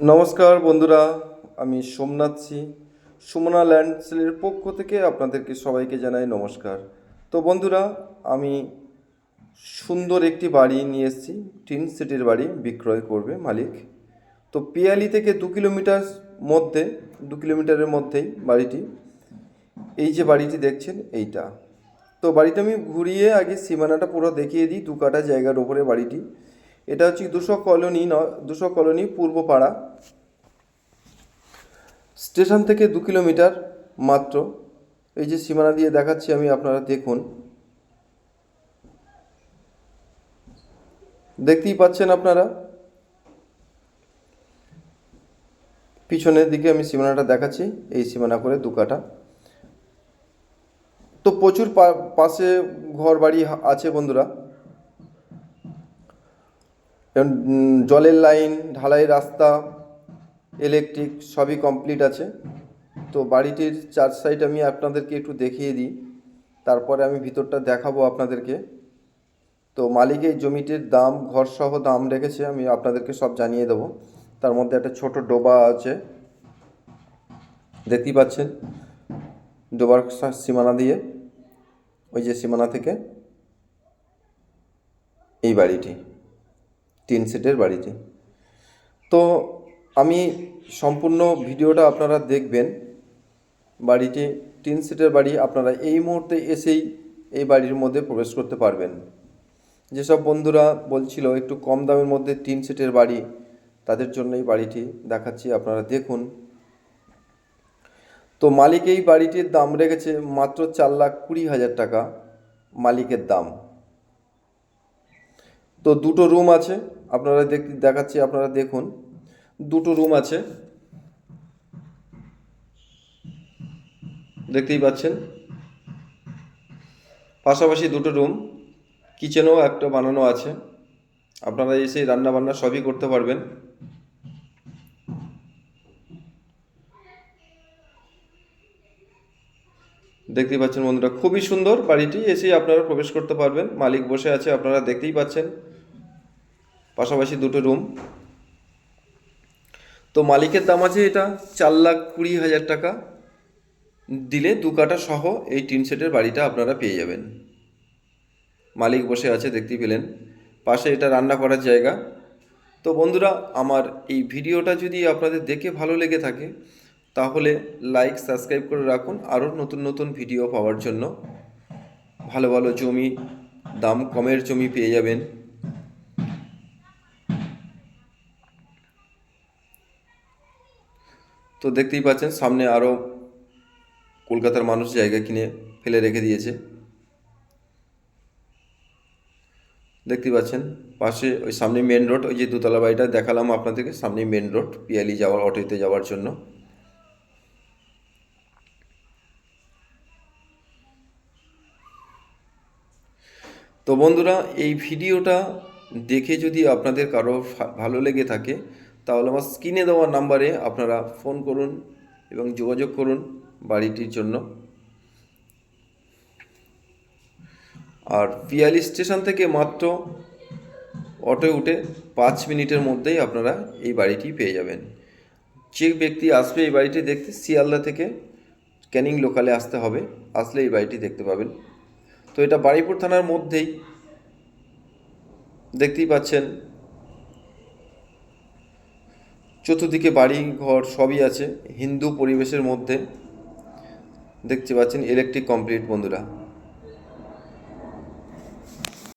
নমস্কার বন্ধুরা, আমি সোমনাথ সি, সুমনা ল্যান্ড সেলের পক্ষ থেকে আপনাদেরকে সবাইকে জানাই নমস্কার। তো বন্ধুরা, আমি সুন্দর একটি বাড়ি নিয়ে এসেছি, টিন সিটির বাড়ি, বিক্রয় করবে মালিক। তো পিয়ালি থেকে দু কিলোমিটার মধ্যে, দু কিলোমিটারের মধ্যেই বাড়িটি। এই যে বাড়িটি দেখছেন, এইটা। তো বাড়িটা আমি ঘুরিয়ে আগে সীমানাটা পুরো দেখিয়ে দিই, দু কাটা জায়গার ওপরে বাড়িটি। এটা হচ্ছে দুশো কলোনি ন, দুশো কলোনি পূর্বপাড়া। স্টেশন থেকে দু কিলোমিটার মাত্র। এই যে সীমানা দিয়ে দেখাচ্ছি আমি, আপনারা দেখুন। দেখতেই পাচ্ছেন আপনারা? পিছনের দিকে আমি সীমানাটা দেখাচ্ছি, এই সীমানা করে দু কাটা তো প্রচুর পাশে ঘর বাড়ি আছে বন্ধুরা। জলের লাইন ঢালাই রাস্তা ইলেকট্রিক সবই কমপ্লিট আছে। তো বাড়িটির চার সাইড আমি আপনাদেরকে একটু দেখিয়ে দিই। তারপরে আমি ভিতরটা দেখাবো আপনাদেরকে। তো মালিক এই জমিটির দাম, ঘরসহ দাম রেখেছে, আমি আপনাদেরকে সব জানিয়ে দেবো। তার মধ্যে একটা ছোট ডোবা আছে। দেখতেই পাচ্ছেন, ডোবার সীমানা দিয়ে, ওই যে সীমানা থেকে, এই বাড়িটি। তিন সেটের বাড়িটি তো আমি সম্পূর্ণ ভিডিওটা আপনারা দেখবেন। বাড়িটি তিন সেটের বাড়ি, আপনারা এই মুহূর্তে এসেই এই বাড়ির মধ্যে প্রবেশ করতে পারবেন। যেসব বন্ধুরা বলছিল একটু কম দামের মধ্যে তিন সেটের বাড়ি, তাদের জন্য এই বাড়িটি দেখাচ্ছি, আপনারা দেখুন। তো মালিক এই বাড়িটির দাম রেখেছে মাত্র চার লাখ কুড়ি হাজার টাকা, মালিকের দাম। তো দুটো রুম আছে, আপনারা দেখ, দেখাচ্ছি, আপনারা দেখুন। দুটো রুম আছে। দেখতেই পাচ্ছেন? পাশাপাশি দুটো রুম কিচেনও একটা বানানো আছে। আপনারা এসে রান্না বান্না সবই করতে পারবেন। দেখতেই পাচ্ছেন বন্ধুরা, খুবই সুন্দর বাড়িটি এসেই আপনারা প্রবেশ করতে পারবেন। মালিক বসে আছে, আপনারা দেখতেই পাচ্ছেন। পাশাপাশি দুটো রুম। তো মালিকের দাম আছে এটা চার লাখ কুড়ি হাজার টাকা। দিলে দু কাটা সহ এই টিন সেটের বাড়িটা আপনারা পেয়ে যাবেন। মালিক বসে আছে, দেখতেই পেলেন। পাশে এটা রান্না করার জায়গা। তো বন্ধুরা, আমার এই ভিডিওটা যদি আপনাদের দেখে ভালো লেগে থাকে তাহলে লাইক সাবস্ক্রাইব করে রাখুন। আরও নতুন নতুন ভিডিও পাওয়ার জন্য। ভালো ভালো জমি, দাম কমের জমি পেয়ে যাবেন। তো দেখতেই পাচ্ছেন, সামনে আরও কলকাতার মানুষ জায়গা কিনে ফেলে রেখে দিয়েছে। দেখতেই পাচ্ছেন, পাশে ওই সামনে মেন রোড ওই যে দুতলা বাড়িটা দেখালাম আপনাদেরকে সামনে মেন রোড পিয়ালি যাওয়ার, অটোতে যাওয়ার জন্য। তো বন্ধুরা, এই ভিডিওটা দেখে যদি আপনাদের কারও ভালো লেগে থাকে, তাহলে আমার স্ক্রিনে দেওয়া নাম্বারে আপনারা ফোন করুন এবং যোগাযোগ করুন বাড়িটির জন্য। আর পিয়ালি স্টেশন থেকে মাত্র অটো উঠে পাঁচ মিনিটের মধ্যেই আপনারা এই বাড়িটি পেয়ে যাবেন। যে ব্যক্তি আসবে এই বাড়িটি দেখতে, শিয়ালদা থেকে ক্যানিং লোকালে আসতে হবে, আসলে এই বাড়িটি দেখতে পাবেন। তো এটা বারুইপুর থানার মধ্যেই দেখতেই পাচ্ছেন। চতুর্দিকে বাড়ি ঘর সবই আছে, হিন্দু পরিবেশের মধ্যে। দেখতে পাচ্ছেন ইলেকট্রিক কমপ্লিট বন্ধুরা।